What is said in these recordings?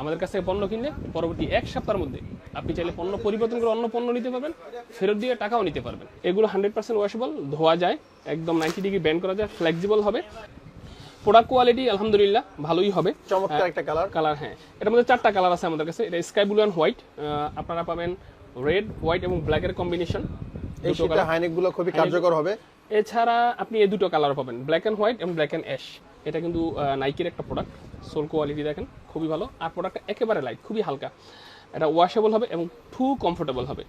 আমাদের কাছ থেকে পণ্য কিনলে পরবর্তী এক সপ্তাহের মধ্যে আপনি চাইলে পণ্য পরিবর্তন করে অন্য পণ্য নিতে পারবেন ফেরত দিয়ে টাকাও নিতে পারবেন। এগুলো হান্ড্রেড পার্সেন্ট ওয়াশেবল ধোয়া যায় একদম নাইনটি ডিগ্রি ব্যান্ড করা যায় ফ্লেক্সিবল হবে। প্রোডাক্ট কোয়ালিটি আলহামদুলিল্লাহ ভালোই হবে। চমৎকার একটা কালার কালার হ্যাঁ। এটার মধ্যে চারটা কালার আছে আমাদের কাছে। এটা স্কাই ব্লু অ্যান্ড হোয়াইট আপনারা পাবেন রেড হোয়াইট এবং ব্ল্যাকের কম্বিনেশন এই শীতে হাইনেকগুলো খুবই কার্যকর হবে। এছাড়া আপনি এই দুটো কালার পাবেন ব্ল্যাক অ্যান্ড হোয়াইট এবং ব্ল্যাক অ্যান্ড অ্যাশ এটা কিন্তু নাইকের একটা প্রোডাক্ট সোল কোয়ালিটি দেখেন খুবই ভালো। আর প্রোডাক্টটা একেবারে লাইট খুবই হালকা। এটা ওয়াশেবল হবে এবং টু কমফোর্টেবল হবে।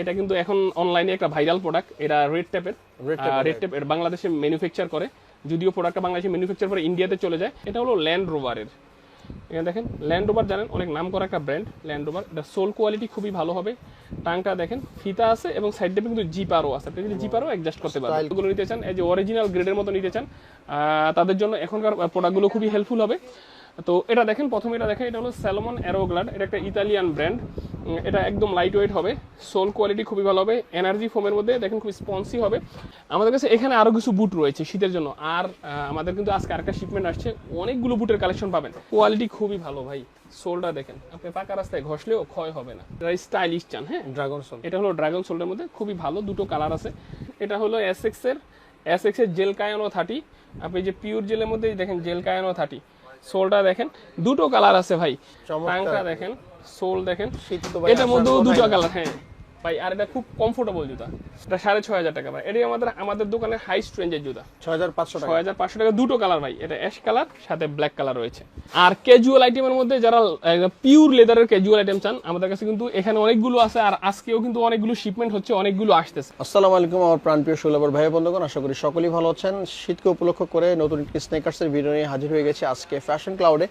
এটা কিন্তু এখন অনলাইনে একটা ভাইরাল প্রোডাক্ট এটা রেড ট্যাপের রেড ট্যাপ বাংলাদেশে ম্যানুফ্যাকচার করে। যদিও প্রোডাক্টটা বাংলাদেশে ম্যানুফ্যাকচার করে ইন্ডিয়াতে চলে যায়। এটা হলো ল্যান্ড রোভারের এখানে দেখেন ল্যান্ড রোভার জানেন অনেক নাম করা একটা ব্র্যান্ড ল্যান্ড রোভার এটা সোল কোয়ালিটি খুবই ভালো হবে। টাংটা দেখেন ফিতা আছে এবং সাইড ডেপে কিন্তু জিপারও আছে। আপনি যদি জিপারও অ্যাডজাস্ট করতে পারেন। এগুলো নিতে চান এই যে অরিজিনাল গ্রেডের মতো নিতে চান তাদের জন্য এখনকার প্রোডাক্টগুলো খুবই হেল্পফুল হবে। তো এটা দেখেন প্রথমে এটা দেখেন এটা হলো স্যালমন অ্যারোগ্লাড এটা একটা ইতালিয়ান ব্র্যান্ড এটা একদম লাইট ওয়েট হবে। সোল কোয়ালিটি খুবই ভালো হবে। এনার্জি ফোমের মধ্যে দেখেন খুব স্পন্সি হবে। আমাদের কাছে এখানে আরও কিছু বুট রয়েছে শীতের জন্য। আর আমাদের কিন্তু আজকে আরেকটা শিপমেন্ট আসছে। অনেকগুলো বুটের কালেকশন পাবেন। কোয়ালিটি খুবই ভালো ভাই। সোলটা দেখেন। আপনি পাকা রাস্তায় ঘষলেও ক্ষয় হবে না। এটা স্টাইলিশ চান হ্যাঁ? ড্রাগন সোল এটা হলো ড্রাগন সোল্ডের মধ্যে খুবই ভালো দুটো কালার আছে। এটা হলো এস এক্সের। এস এক্সের জেল কায়ানো থার্টি আপনি যে পিওর জেলের মধ্যে দেখেন জেল কায়ানো থার্টি সোলটা দেখেন। দুটো কালার আছে ভাই। টাংটা দেখেন। সোল দেখেন। এটার মধ্যেও দুটো কালার হ্যাঁ। ভাই আর এটা খুব কমফোর্টেবল জুতা। এটা সাড়ে ছয় হাজার টাকা ভাই। এটাই আমাদের আমাদের দোকানের হাই রেঞ্জের জুতা। ছয় হাজার পাঁচশো টাকা। ছয় হাজার পাঁচশো টাকা দুটো কালার ভাই। এটা অ্যাশ কালার সাথে ব্ল্যাক কালার রয়েছে। আর ক্যাজুয়াল আইটেমের মধ্যে যারা পিওর লেদারের ক্যাজুয়াল আইটেম চান আমাদের কাছে কিন্তু এখানে অনেকগুলো আছে আর আজকেও কিন্তু অনেকগুলো শিপমেন্ট হচ্ছে অনেকগুলো আসতেছে। আসসালামু আলাইকুম আমার প্রাণপ্রিয় সুলভর ভাই বন্ধুগণ আশা করি সকলেই ভালো আছেন। শীতকে উপলক্ষ করে নতুন স্নেকার্সের ভিডিও নিয়ে হাজির হয়ে গেছে আজকে ফ্যাশন ক্লাউডে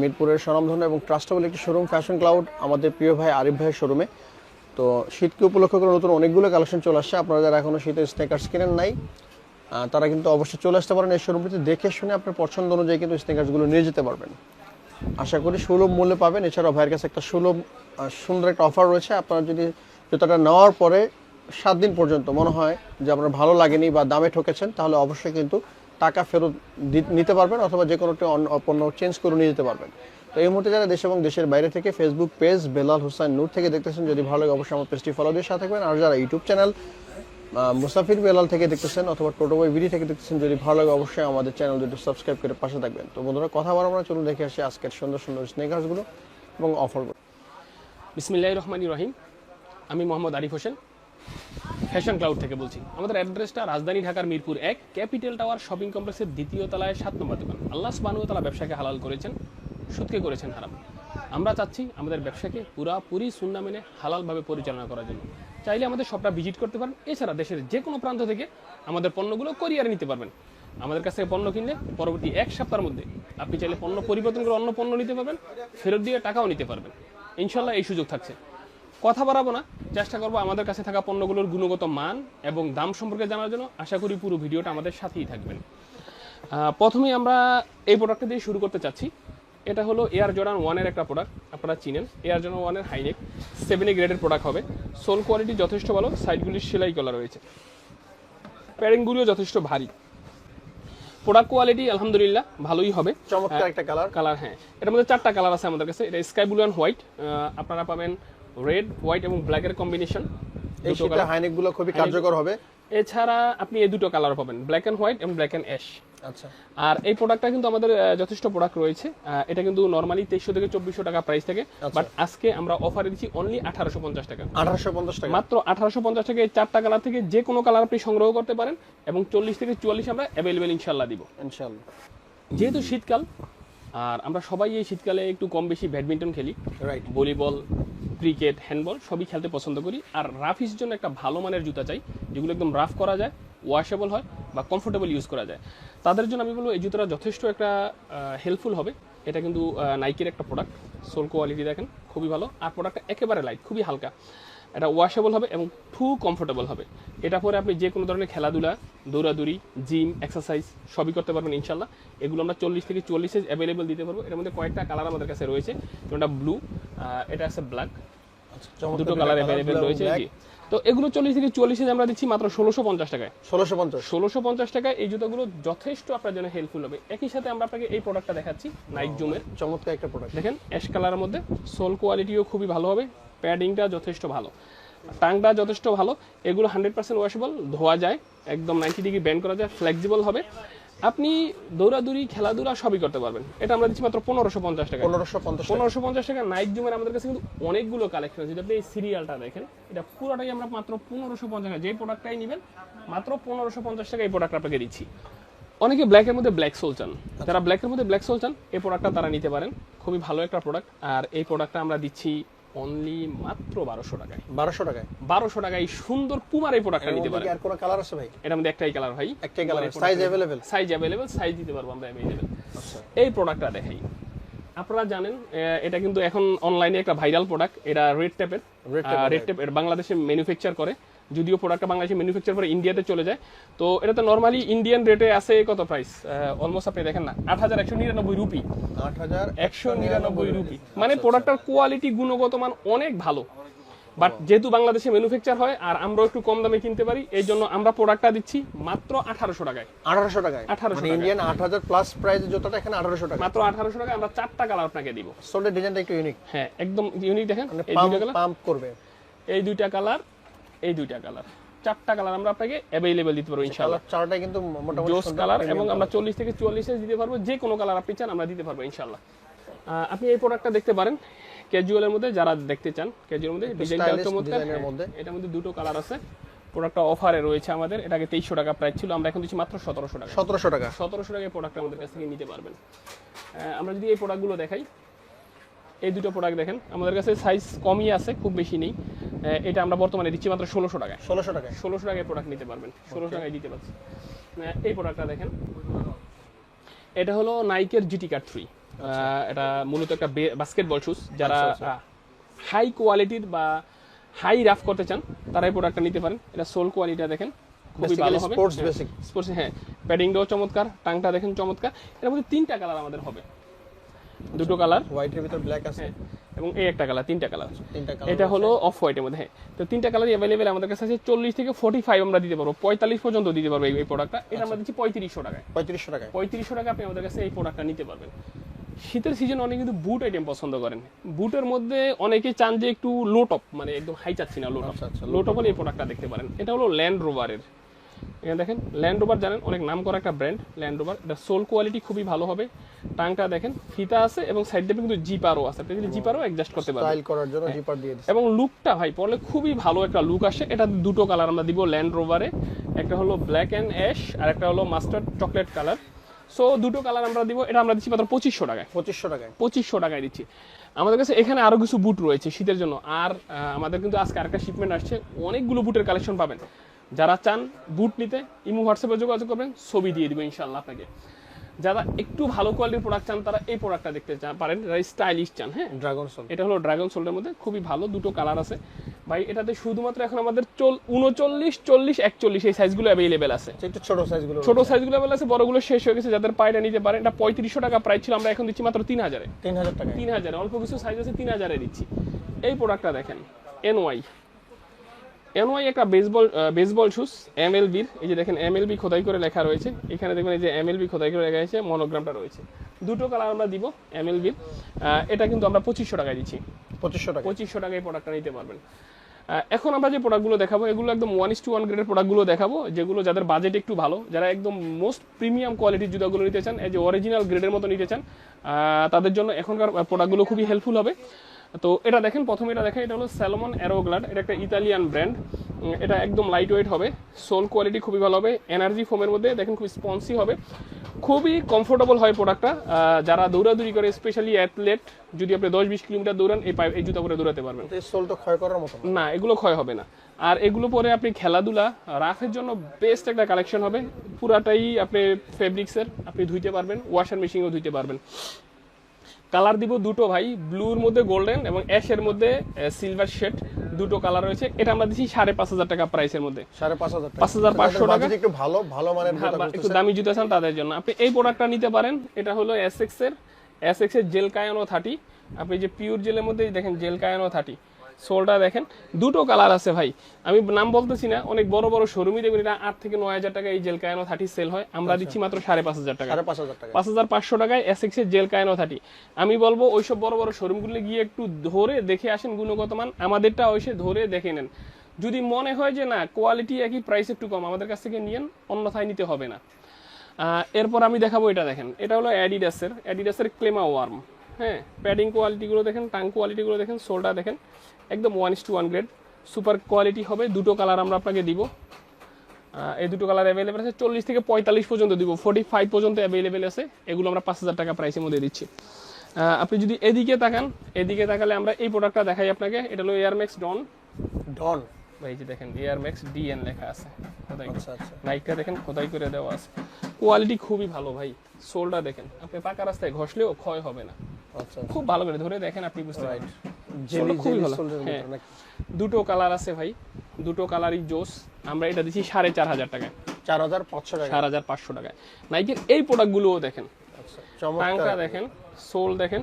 মিরপুরের স্বনামধন্য এবং ট্রাস্টেবল একটি শোরুম ফ্যাশন ক্লাউড আমাদের প্রিয় ভাই আরিফ ভাইয়ের শোরুমে তো শীতকে উপলক্ষ করে নতুন অনেকগুলো কালেকশন চলে আসছে। আপনারা যারা এখনও শীতের স্নেকার্স কিনেন নাই তারা কিন্তু অবশ্যই চলে আসতে পারেন এই শোরুমটিতে দেখে শুনে আপনার পছন্দ অনুযায়ী কিন্তু স্নেকার্সগুলো নিয়ে যেতে পারবেন। আশা করি সুলভ মূল্যে পাবেন। এছাড়াও ভাইয়ের কাছে একটা সুলভ সুন্দর একটা অফার রয়েছে। আপনারা যদি জুতাটা নেওয়ার পরে সাত দিন পর্যন্ত মনে হয় যে আপনার ভালো লাগেনি বা দামে ঠকেছেন, তাহলে অবশ্যই কিন্তু টাকা ফেরত নিতে পারবেন অথবা যে কোনো পণ্য চেঞ্জ করে নিয়ে যেতে পারবেন। তো এই মুহূর্তে যারা দেশ এবং দেশের বাইরে থেকে ফেসবুক পেজ বেলাল হোসেন নূর থেকে দেখতেছেন, যদি ভালো লাগে অবশ্যই আমার পেজটি ফলো দিয়ে সাথে থাকবেন। আর যারা ইউটিউব চ্যানেল মুসাফির বেলাল থেকে দেখতেছেন অথবা টোটো বই বিডি থেকে দেখতেছেন, যদি ভালো লাগে অবশ্যই আমাদের চ্যানেল দুটো সাবস্ক্রাইব করে পাশে থাকবেন। তো বন্ধুরা, কথা বলা আমরা চলুন দেখে আসি আজকের সুন্দর সুন্দর স্নেকার্সগুলো এবং অফারগুলো বিসমিল্লাহ রহমানি রহিম। আমি মোহাম্মদ আরিফ হোসেন। ফ্যাশন ক্লাউড থেকে বলছি। আমাদের অ্যাড্রেসটা রাজধানী ঢাকার মিরপুর এক ক্যাপিটাল টাওয়ার শপিং কমপ্লেক্সের দ্বিতীয় তলায় সাত নম্বর দোকান। আল্লাহ তালা ব্যবসাকে হালাল করেছেন, সুদকে করেছেন হারাম। আমরা চাচ্ছি আমাদের ব্যবসাকে পুরাপুরি সুন্না মেনে হালালভাবে পরিচালনা করার জন্য। চাইলে আমাদের সবটা ভিজিট করতে পারেন। এছাড়া দেশের যে কোনো প্রান্ত থেকে আমাদের পণ্যগুলো কোরিয়ারে নিতে পারবেন। আমাদের কাছ থেকে পণ্য কিনলে পরবর্তী এক সপ্তাহের মধ্যে আপনি চাইলে পণ্য পরিবর্তন করে অন্য পণ্য নিতে পারবেন, ফেরত দিয়ে টাকাও নিতে পারবেন। ইনশাল্লাহ এই সুযোগ থাকছে। কথা বাড়াবো না চেষ্টা করব আমাদের কাছে থাকা পণ্যগুলোর গুণগত মান এবং দাম সম্পর্কে জানার জন্য। আশা করি পুরো ভিডিওটা আমাদের সাথেই থাকবেন। প্রথমেই আমরা এই প্রোডাক্টটা দিয়ে শুরু করতে চাচ্ছি। এটা হলো এয়ার জর্ডান ওয়ানের একটা প্রোডাক্ট আপনারা চিনেন। এয়ার জর্ডান ওয়ানের হাইনেক সেভেন গ্রেডের প্রোডাক্ট হবে। সোল কোয়ালিটি যথেষ্ট ভালো সাইডগুলির সেলাই করা রয়েছে। প্যারিংগুলিও যথেষ্ট ভারী। প্রোডাক্ট কোয়ালিটি আলহামদুলিল্লাহ ভালোই হবে। চমৎকার একটা কালার কালার হ্যাঁ। এটার মধ্যে চারটা কালার আছে আমাদের কাছে। এটা স্কাই ব্লু অ্যান্ড হোয়াইট আপনারা পাবেন রেড হোয়াইট এবং ব্ল্যাকের কম্বিনেশন এই শীতে হাইনেকগুলো খুবই কার্যকর হবে। এছাড়া আপনি এই দুটো কালার পাবেন ব্ল্যাক অ্যান্ড হোয়াইট এবং ব্ল্যাক অ্যান্ড অ্যাশ আচ্ছা। আর এই প্রোডাক্টটা কিন্তু আমাদের যথেষ্ট প্রোডাক্ট রয়েছে। এটা কিন্তু নর্মালি তেইশশো থেকে চব্বিশশো টাকা প্রাইস থাকে। বাট আজকে আমরা অফারে দিচ্ছি অনলি আঠারোশো পঞ্চাশ টাকা। আঠারোশো পঞ্চাশ টাকা। মাত্র আঠারোশো পঞ্চাশ টাকা এই চারটা কালার থেকে যে কোনো কালার আপনি সংগ্রহ করতে পারেন এবং চল্লিশ থেকে চুয়াল্লিশ আমরা অ্যাভেলেবেল ইনশাল্লাহ দিব। ইনশাল্লাহ যেহেতু শীতকাল আর আমরা সবাই এই শীতকালে একটু কম বেশি ব্যাডমিন্টন খেলি। রাইট ভলিবল ক্রিকেট, হ্যান্ডবল সবই খেলতে পছন্দ করি। আর রাফিস জন্য একটা ভালো মানের জুতা চাই, যেগুলো একদম রাফ করা যায় ওয়াশেবল হয় বা কমফোর্টেবল ইউজ করা যায়। তাদের জন্য আমি বলব, এই জুতোটা যথেষ্ট একটা হেল্পফুল হবে। এটা কিন্তু নাইকির একটা প্রোডাক্ট সোল কোয়ালিটি দেখেন, খুবই ভালো। আর প্রোডাক্টটা একেবারে লাইট খুবই হালকা। এটা ওয়াশেবল হবে এবং টু কমফোর্টেবল হবে। এটা পরে আপনি যে কোনো ধরনের খেলাধুলা দৌড়াদৌড়ি জিম এক্সারসাইজ সবই করতে পারবেন ইনশাল্লাহ এগুলো আমরা চল্লিশ থেকে চল্লিশ অ্যাভেলেবেল দিতে পারব। এর মধ্যে কয়েকটা কালার আমাদের কাছে রয়েছে যেমনটা ব্লু এটা আছে ব্ল্যাক দুটো দুটো কালার অ্যাভেলেবেল রয়েছে জি। তো এগুলো চল্লিশ থেকে চল্লিশে আমরা দিচ্ছি মাত্র ষোলোশো পঞ্চাশ টাকায়। ষোলোশো পঞ্চাশ। ষোলোশো পঞ্চাশ টাকায় এই জুতোগুলো যথেষ্ট আপনার জন্য হেল্পফুল হবে। একই সাথে আমরা আপনাকে এই প্রোডাক্টটা দেখাচ্ছি নাইক জুমের চমৎকার একটা প্রোডাক্ট দেখেন অ্যাশ কালারের মধ্যে সোল কোয়ালিটিও খুবই ভালো হবে প্যাডিংটা যথেষ্ট ভালো। টাংটা যথেষ্ট ভালো এগুলো হান্ড্রেড পার্সেন্ট ওয়াশেবল ধোয়া যায় একদম নাইনটি ডিগ্রি ব্যান্ড করা যায় ফ্লেক্সিবল হবে। আপনি দৌড়াদৌড়ি খেলাধুলা সবই করতে পারবেন। এটা আমরা দিচ্ছি মাত্র পনেরোশো পঞ্চাশ টাকা। পনেরোশো পঞ্চাশ পনেরোশো পঞ্চাশ টাকা নাইট জুমের আমাদের কাছে কিন্তু অনেকগুলো কালেকশন আছে। যদি আপনি এই সিরিয়ালটা দেখেন এটা পুরোটাই আমরা মাত্র পনেরোশো পঞ্চাশ টাকা। যে প্রোডাক্টটাই নেবেন মাত্র পনেরোশো পঞ্চাশ টাকা এই প্রোডাক্ট আপনাকে দিচ্ছি। অনেকে ব্ল্যাকের মধ্যে ব্ল্যাক সোল চান। যারা ব্ল্যাকের মধ্যে ব্ল্যাক সোল চান এই প্রোডাক্টটা তারা নিতে পারেন। খুবই ভালো একটা প্রোডাক্ট আর এই প্রোডাক্টটা আমরা দিচ্ছি অনলি মাত্র বারোশো টাকায়। বারোশো টাকায়? বারোশো টাকায় সুন্দর পুমার এই প্রোডাক্টটা নিতে পারে পারেন। আর কোনো কালার আছে ভাই? এটার মধ্যে একটাই কালার ভাই। একটাই colour size available size available size দিতে পারব আমরা অ্যাভেলেবেল আচ্ছা। এই প্রোডাক্টটা দেখাই। আপনারা জানেন এটা কিন্তু এখন অনলাইনে একটা ভাইরাল প্রোডাক্ট এটা রেড টেপের রেড টেপ বাংলাদেশে ম্যানুফ্যাকচার করে। যদিও প্রোডাক্টটা বাংলাদেশে ম্যানুফ্যাকচার করে ইন্ডিয়াতে চলে যায়। তো এটা তো নর্মালি ইন্ডিয়ান রেটে আছে কত প্রাইস অলমোস্ট আপনি দেখেন না আট হাজার একশো নিরানব্বই রুপি আট হাজার একশো নিরানব্বই রুপি মানে প্রোডাক্টটার কোয়ালিটি গুণগত মান অনেক ভালো। বাট যেহেতু বাংলাদেশে ম্যানুফ্যাকচার হয় আর আমরা একটু কম দামে কিনতে পারি এই জন্য আমরা প্রোডাক্টটা দিচ্ছি মাত্র আঠারোশো টাকায়। আঠারোশো টাকায়? 1800 মানে ইন্ডিয়ান আট হাজার প্লাস প্রাইসের জুতোটা এখানে আঠারোশো টাকা মাত্র আঠারোশো টাকা আমরা চারটা কালার আপনাকে দিব। সোলের ডিজাইনটা একটু ইউনিক হ্যাঁ একদম ইউনিক দেখেন মানে এই দুইটা কালার পাম্প করবে। এই দুইটা কালার এই দুইটা কালার চারটা কালার আমরা আপনাকে অ্যাভেলেবেল দিতে পারব ইনশাআল্লাহ। কালার চারটাই কিন্তু মোটামুটি জোস কালার এবং আমরা colour। চল্লিশ থেকে চুয়াল্লিশে দিতে পারব যে কোনো কালার আপনি চান আমরা দিতে পারব ইনশাআল্লাহ। আপনি এই প্রোডাক্টটা দেখতে পারেন ক্যাজুয়ালের মধ্যে যারা দেখতে চান ক্যাজুয়ালের মধ্যে ডিজাইনটা চমৎকার এর হ্যাঁ, মধ্যে। এটার মধ্যে দুটো কালার আছে। প্রোডাক্টটা অফারে রয়েছে আমাদের এটাকে তেইশশো টাকা প্রাইস ছিল আমরা এখন দিচ্ছি মাত্র সতেরোশো টাকা। সতেরোশো টাকা। সতেরোশো টাকায় প্রোডাক্ট আমাদের কাছ থেকে নিতে পারবেন। আমরা যদি এই প্রোডাক্টগুলো দেখাই এই দুটো প্রোডাক্ট দেখেন। আমাদের কাছে সাইজ কমই আছে খুব বেশি নেই। এটা আমরা বর্তমানে দিচ্ছি মাত্র ষোলোশো টাকায়। ষোলোশো টাকায়? ষোলোশো টাকায় প্রোডাক্ট নিতে পারবেন। ষোলোশো টাকায় দিতে পারছি। এই প্রোডাক্টটা দেখেন। এটা হলো নাইকের জিটি কার থ্রি এটা মূলত একটা বাস্কেটবল শুজ যারা আচ্ছা, হাই কোয়ালিটির বা হাই রাফ করতে চান তারা এই প্রোডাক্টটা নিতে পারেন। এটা সোল কোয়ালিটিটা দেখেন খুবই ভালো হবে। sports basic। স্পোর্টস হ্যাঁ প্যাডিংটাও চমৎকার টাংটা দেখেন চমৎকার। এর মধ্যে তিনটা কালার আমাদের হবে। দুটো কালার। হোয়াইটের ভিতর ব্ল্যাক আছে। হ্যাঁ এবং এই একটা কালার তিনটা কালার। তিনটা কালার এটা হলো অফ হোয়াইটের মধ্যে হ্যাঁ। তো তিনটা কালারই অ্যাভেলেবেল আমাদের কাছে আছে চল্লিশ থেকে ফোর্টি ফাইভ আমরা দিতে পারব পঁয়তাল্লিশ পর্যন্ত দিতে পারব এই- প্রোডাক্টটা এটা আমরা দিচ্ছি পঁয়ত্রিশশো টাকায়। পঁয়ত্রিশশো টাকায়। পঁয়ত্রিশশো টাকা আপনি আমাদের কাছে এই প্রোডাক্টটা নিতে পারবেন। শীতের সিজন অনেকে কিন্তু বুট আইটেম পছন্দ করেন। বুটের মধ্যে অনেকে চান যে একটু লো টপ মানে একদম হাই চাচ্ছি না লো টপ আচ্ছা, আচ্ছা, লো টপ হলে এই প্রোডাক্টটা দেখতে পারেন। এটা হলো ল্যান্ড রোভারের এখানে দেখেন ল্যান্ড রোভার জানেন অনেক নাম করা একটা ব্র্যান্ড ল্যান্ড রোভার এটা সোল কোয়ালিটি খুবই ভালো হবে। টাংটা দেখেন ফিতা আছে এবং সাইড দিয়ে কিন্তু জিপারও আছে। আপনি যদি জিপারও অ্যাডজাস্ট করতে পারবেন স্টাইল করার জন্য জিপার দিয়ে দিচ্ছে। এবং লুকটা ভাই পরলে খুবই ভালো একটা লুক আসে। এটা দুটো কালার আমরা দিব ল্যান্ড রোভারে একটা হলো ব্ল্যাক অ্যান্ড অ্যাশ আর একটা হলো মাস্টার্ড চকলেট কালার সো দুটো কালার আমরা দিব। এটা আমরা দিচ্ছি মাত্র পঁচিশশো টাকায়। পঁচিশশো টাকায়। পঁচিশশো টাকায় দিচ্ছি। আমাদের কাছে এখানে আরও কিছু বুট রয়েছে শীতের জন্য। আর আমাদের কিন্তু আজকে আরেকটা শিপমেন্ট আসছে। অনেকগুলো বুটের কালেকশন পাবেন। যারা চান বুট নিতে ইমো হোয়াটসঅ্যাপে যোগাযোগ করবেন ছবি দিয়ে দিব ইনশাল্লাহ আপনাকে। যারা একটু ভালো কোয়ালিটির প্রোডাক্ট চান তারা এই প্রোডাক্টটা দেখতে চান পারেন যারা স্টাইলিশ চান হ্যাঁ? ড্রাগন সোল এটা হলো ড্রাগন সোল্ডের মধ্যে খুবই ভালো দুটো কালার আছে। ভাই এটাতে শুধুমাত্র এখন আমাদের চল উনচল্লিশ চল্লিশ একচল্লিশ এই সাইজগুলো অ্যাভেলেবেল আছে। একটু ছোট সাইজগুলো ছোট সাইজগুলো অ্যাভেলেবল আছে বড়গুলো শেষ হয়ে গেছে যাদের পায়টা নিতে পারেন এটা পঁয়ত্রিশশো টাকা প্রাইস ছিল আমরা এখন দিচ্ছি মাত্র তিন হাজারে। তিন হাজার টাকা তিন হাজারে অল্প কিছু সাইজ আছে তিন হাজারে দিচ্ছি। এই প্রোডাক্টটা দেখেন এনওয়াই এনওয়াই একটা বেসবল বেসবল শুজ এমএলবির এই যে দেখেন এমএলবি খোদাই করে লেখা রয়েছে। এখানে দেখবেন এই যে এমএলবি খোদাই করে লেখা আছে মনোগ্রামটা রয়েছে। দুটো কালার আমরা দিব এম এমএলবির এটা কিন্তু আমরা পঁচিশশো টাকায় দিচ্ছি। পঁচিশশো টাকা পঁচিশশো টাকায় প্রোডাক্টটা নিতে পারবেন। এখন আমরা যে প্রোডাক্টগুলো দেখাবো এগুলো একদম ওয়ান ইস টু ওয়ান গ্রেডের প্রোডাক্টগুলো দেখাবো যেগুলো যাদের বাজেট একটু ভালো যারা একদম মোস্ট প্রিমিয়াম কোয়ালিটির জুতাগুলো নিতে চান এই যে অরিজিনাল গ্রেডের মতো নিতে চান তাদের জন্য এখনকার প্রোডাক্টগুলো খুবই হেল্পফুল হবে। তো এটা দেখেন প্রথমে এটা দেখেন এটা হলো স্যালমন অ্যারোগ্লাড এটা একটা ইতালিয়ান ব্র্যান্ড এটা একদম লাইট ওয়েট হবে সোল কোয়ালিটি খুবই ভালো হবে এনার্জি ফোমের মধ্যে দেখেন খুব স্পন্সি হবে। খুবই কমফোর্টেবল হয় প্রোডাক্টটা যারা দৌড়াদৌড়ি করে স্পেশালি অ্যাথলেট যদি আপনি দশ বিশ কিলোমিটার দৌড়ান এই এই জুতা করে দৌড়াতে পারবেন। সোলটা ক্ষয় করার মতো না। না এগুলো ক্ষয় হবে না। আর এগুলো পরে আপনি খেলাধুলা রাফের জন্য বেস্ট একটা কালেকশন হবে। পুরাটাই আপনি ফেব্রিক্সের আপনি ধুইতে পারবেন ওয়াশার মেশিনেও ধুইতে পারবেন। কালার দিব দুটো ভাই ব্লুর মধ্যে গোল্ডেন এবং অ্যাশের মধ্যে সিলভার শেড দুটো কালার রয়েছে। এটা আমরা দিচ্ছি সাড়ে পাঁচ হাজার টাকা প্রাইসের মধ্যে। সাড়ে পাঁচ হাজার টাকা। 5,500 পাঁচশো টাকা। একটু ভালো ভালো মানের হ্যাঁ, একটু দামি জুতো চান তাদের জন্য। আপনি এই প্রোডাক্টটা নিতে পারেন। এটা হলো এসএক্স এর এসএক্স এর জেল কায়ানো থার্টি আপনি যে পিওর জেলের মধ্যে দেখেন জেল কায়ানো থার্টি সোলটা দেখেন। দুটো কালার আছে ভাই। আমি নাম বলতেছি না অনেক বড় বড় শোরুমই দেখবেন এটা আট থেকে নয় হাজার টাকা এই জেল কায়নো থার্টি সেল হয়। আমরা দিচ্ছি মাত্র সাড়ে পাঁচ হাজার টাকা। পাঁচ হাজার পাঁচশো টাকায় এসএক্স এর জেল কায়নো থার্টি আমি বলব ওইসব বড় বড় শোরুমগুলো গিয়ে একটু ধরে দেখে আসেন গুণগত মান আমাদেরটা ওইসে ধরে দেখে নেন। যদি মনে হয় যে না কোয়ালিটি একই প্রাইস একটু কম আমাদের কাছ থেকে নিয়েন অন্যথায় নিতে হবে না। এরপর আমি দেখাবো এটা দেখেন। এটা হলো অ্যাডিডাসের অ্যাডিডাসের ক্লেমা ওয়ার্ম হ্যাঁ প্যাডিং কোয়ালিটিগুলো দেখেন টাং কোয়ালিটিগুলো দেখেন সোলটা দেখেন। একদম one is two one grade super quality হবে দুটো কালার আমরা আপনাকে দিব। এই দুটো কালার অ্যাভেলেবেল আছে চল্লিশ থেকে পঁয়তাল্লিশ পর্যন্ত দিব ফোর্টি ফাইভ পর্যন্ত অ্যাভেলেবেল আছে। এগুলো আমরা পাঁচ হাজার টাকা প্রাইসের মধ্যে দিচ্ছি। আপনি যদি এদিকে তাকান এদিকে তাকালে আমরা এই প্রোডাক্টটা দেখাই আপনাকে। এটা হলো এয়ারম্যাক্স ডন ডন এই যে দেখেন এয়ারম্যাক্স ডিএন লেখা আছে। খোদাই আচ্ছা আচ্ছা। নাইকটা দেখেন খোদাই করে দেওয়া আছে। কোয়ালিটি খুবই ভালো ভাই। সোলটা দেখেন। আপনি পাকা রাস্তায় ঘষলেও ক্ষয় হবে না। আচ্ছা খুব ভালো করে ধরে দেখেন আপনি বুঝতে পারবেন। জেলি খুবই ভালো। হ্যাঁ। দুটো কালার আছে ভাই। দুটো কালারই জোস। আমরা এটা দিচ্ছি সাড়ে চার হাজার টাকায়। চার হাজার পাঁচশো টাকা চার হাজার পাঁচশো টাকায়। নাইকের এই প্রোডাক্টগুলোও দেখেন। আচ্ছা টাংটা চমৎকার দেখেন সোল দেখেন।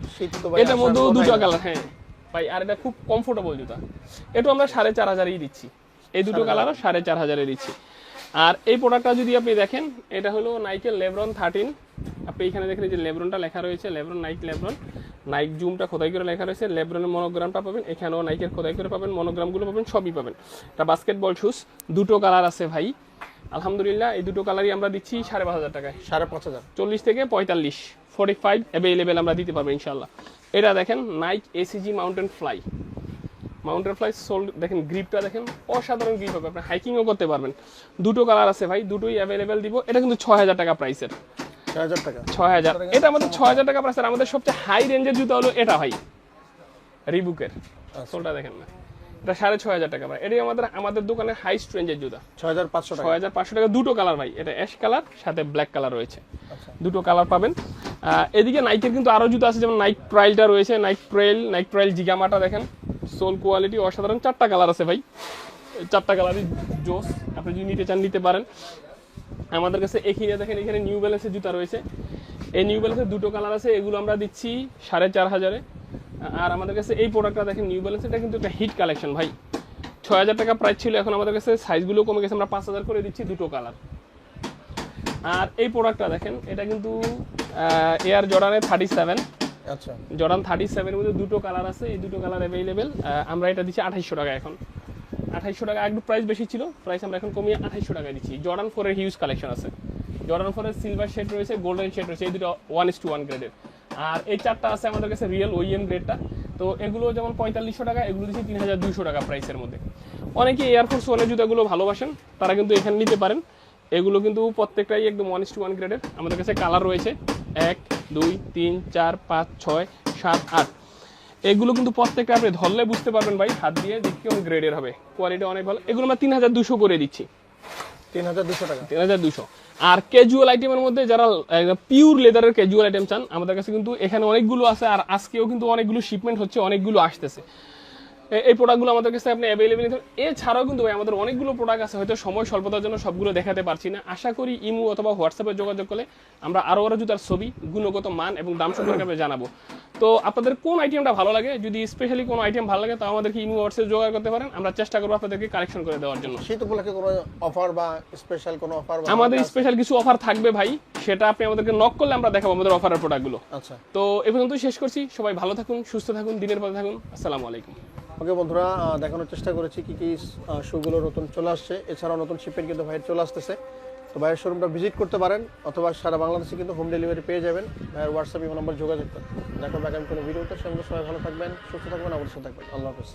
এটার মধ্যেও দুটো কালার হ্যাঁ। ভাই আর এটা খুব কমফোর্টেবল জুতা। এটা আমরা সাড়ে চার হাজারই দিচ্ছি। এই দুটো কালারও সাড়ে চার হাজারে দিচ্ছি। আর এই প্রোডাক্টটা যদি আপনি দেখেন এটা হলো নাইকের লেব্রন থার্টিন আপনি এখানে দেখেন যে লেব্রনটা লেখা রয়েছে লেব্রন নাইক লেব্রন নাইক জুমটা খোদাই করে লেখা রয়েছে লেব্রনের মনোগ্রামটা পাবেন এখানেও নাইকের খোদাই করে পাবেন মনোগ্রামগুলো পাবেন সবই পাবেন। এটা বাস্কেটবল শুজ দুটো কালার আছে ভাই। আলহামদুলিল্লাহ এই দুটো কালারই আমরা দিচ্ছি সাড়ে পাঁচ হাজার টাকায়। সাড়ে পাঁচ হাজার। চল্লিশ থেকে পঁয়তাল্লিশ ফোর্টি ফাইভ অ্যাভেলেবেল আমরা দিতে পারব ইনশাল্লাহ এটা দেখেন Nike ACG mountain fly mountain fly sole দেখেন গ্রিপটা দেখেন অসাধারণ গ্রিপ হবে আপনি হাইকিংও করতে পারবেন। দুটো কালার আছে ভাই দুটোই অ্যাভেলেবেল দিব এটা কিন্তু ছয় হাজার টাকা প্রাইসের ছয় হাজার এটা আমাদের ছয় হাজার টাকা প্রাইসের আমাদের সবচেয়ে হাই রেঞ্জের জুতো হলো এটা ভাই। রিবুকের সোলটা দেখেন না। এটা সাড়ে ছয় হাজার টাকা ভাই এটাই আমাদের আমাদের দোকানের হাইস্ট রেঞ্জের জুতা। ছয় হাজার পাঁচশো ছয় হাজার পাঁচশো টাকা দুটো কালার ভাই। এটা অ্যাশ কালার সাথে ব্ল্যাক কালার রয়েছে। আচ্ছা। দুটো কালার পাবেন। এদিকে নাইকের কিন্তু আরও জুতো আছে যেমন নাইক ট্রাইলটা রয়েছে। নাইক ট্রেল নাইক ট্রাইল জিগামাটা দেখেন। সোল কোয়ালিটি অসাধারণ। চারটা কালার আছে ভাই। চারটা কালারই জোস। আপনি যদি নিতে চান নিতে পারেন। আমাদের কাছে এখানে দেখেন এখানে নিউ ব্যালেন্সের জুতা রয়েছে। এই নিউ ব্যালেন্সের দুটো কালার আছে এগুলো আমরা দিচ্ছি সাড়ে চার হাজারে। আর আমাদের কাছে এই প্রোডাক্টটা দেখেন নিউ ব্যালেন্স এটা কিন্তু একটা হিট কালেকশন ভাই। ছয় হাজার টাকা প্রাইস ছিল এখন আমাদের কাছে সাইজগুলো কমে গেছে আমরা পাঁচ হাজার করে দিচ্ছি দুটো কালার আর এই প্রোডাক্টটা দেখেন এটা কিন্তু এয়ার জর্ডানের থার্টি সেভেন আচ্ছা। জর্ডান থার্টি সেভেনের মধ্যে দুটো কালার আছে এই দুটো কালার অ্যাভেলেবেল আমরা এটা দিচ্ছি আঠাইশশো টাকা এখন। আঠাইশশো টাকা, একটু প্রাইস বেশি ছিল প্রাইস আমরা এখন কমিয়ে আঠাইশশো টাকায় দিচ্ছি। জর্ডান ফোরের হিউজ কালেকশন আছে। জর্ডান ফোরের সিলভার শেড রয়েছে গোল্ডেন শেড রয়েছে, এই দুটো ওয়ান ইস টু ওয়ান গ্রেডের আর এই চারটা আছে আমাদের কাছে রিয়েল ওইএম গ্রেডটা তো এগুলো যেমন পঁয়তাল্লিশশো টাকা, এগুলো দিচ্ছি তিন হাজার দুইশো টাকা প্রাইসের মধ্যে। অনেকে এয়ারফোর্স ওয়ানের জুতাগুলো ভালোবাসেন, তারা কিন্তু এখানে নিতে পারেন। এগুলো কিন্তু প্রত্যেকটাই একদম ওয়ান ইস টু ওয়ান গ্রেডের আমাদের কাছে কালার রয়েছে, এক, দুই, তিন, চার, পাঁচ, ছয়, সাত, আট। এগুলো কিন্তু প্রত্যেকটা আপনি ধরলে বুঝতে পারবেন ভাই হাত দিয়ে যে কেমন গ্রেডের হবে। কোয়ালিটি অনেক ভালো। এগুলো আমরা তিন হাজার দুশো করে দিচ্ছি। তিন হাজার দুশো টাকা। তিন হাজার দুশো আর ক্যাজুয়াল আইটেমের মধ্যে যারা পিওর লেদারের ক্যাজুয়াল আইটেম চান আমাদের কাছে কিন্তু এখানে অনেকগুলো আছে আর আজকেও কিন্তু অনেকগুলো শিপমেন্ট হচ্ছে অনেকগুলো আসতেছে। এই প্রোডাক্টগুলো আমাদের কাছে আপনি অ্যাভেলেবেল নিতে এছাড়াও কিন্তু ভাই আমাদের অনেকগুলো প্রোডাক্ট আছে হয়তো সময় স্বল্পতার জন্য সবগুলো দেখাতে পারছি না। আশা করি ইমু অথবা হোয়াটসঅ্যাপে যোগাযোগ করলে আমরা আরও আরও জুতার ছবি গুণগত মান এবং দাম সম্পর্কে আমরা জানাব। তো আপনাদের কোন আইটেমটা ভালো লাগে? যদি স্পেশালি কোনো আইটেম ভালো লাগে তাও আমাদেরকে ইমু হোয়াটসঅ্যাপে যোগাযোগ করতে পারেন। আমরা চেষ্টা করব আপনাদেরকে কালেকশন করে দেওয়ার জন্য। শীত উপলক্ষে কোনো অফার বা স্পেশাল কোনো অফার আমাদের স্পেশাল কিছু অফার থাকবে ভাই সেটা আপনি আমাদেরকে নক করলে আমরা দেখাবো আমাদের অফারের প্রোডাক্টগুলো আচ্ছা। তো এ পর্যন্তই শেষ করছি। সবাই ভালো থাকুন সুস্থ থাকুন দিনের পথে থাকুন। আসসালামু আলাইকুম। ওকে বন্ধুরা দেখানোর চেষ্টা করেছি কি কি শুগুলো নতুন চলে আসছে। এছাড়াও নতুন শিপের কিন্তু ভাইয়ের চলে আসতেছে। তো ভাইয়ের শোরুমটা ভিজিট করতে পারেন, অথবা সারা বাংলাদেশে কিন্তু হোম ডেলিভারি পেয়ে যাবেন। ভাইয়ের হোয়াটসঅ্যাপ নম্বর যোগাযোগ করেন দেখো আগামী কোনো ভিডিওতে সঙ্গে সবাই ভালো থাকবেন, সুস্থ থাকবেন অবশ্যই থাকবেন। আল্লাহ হাফেজ।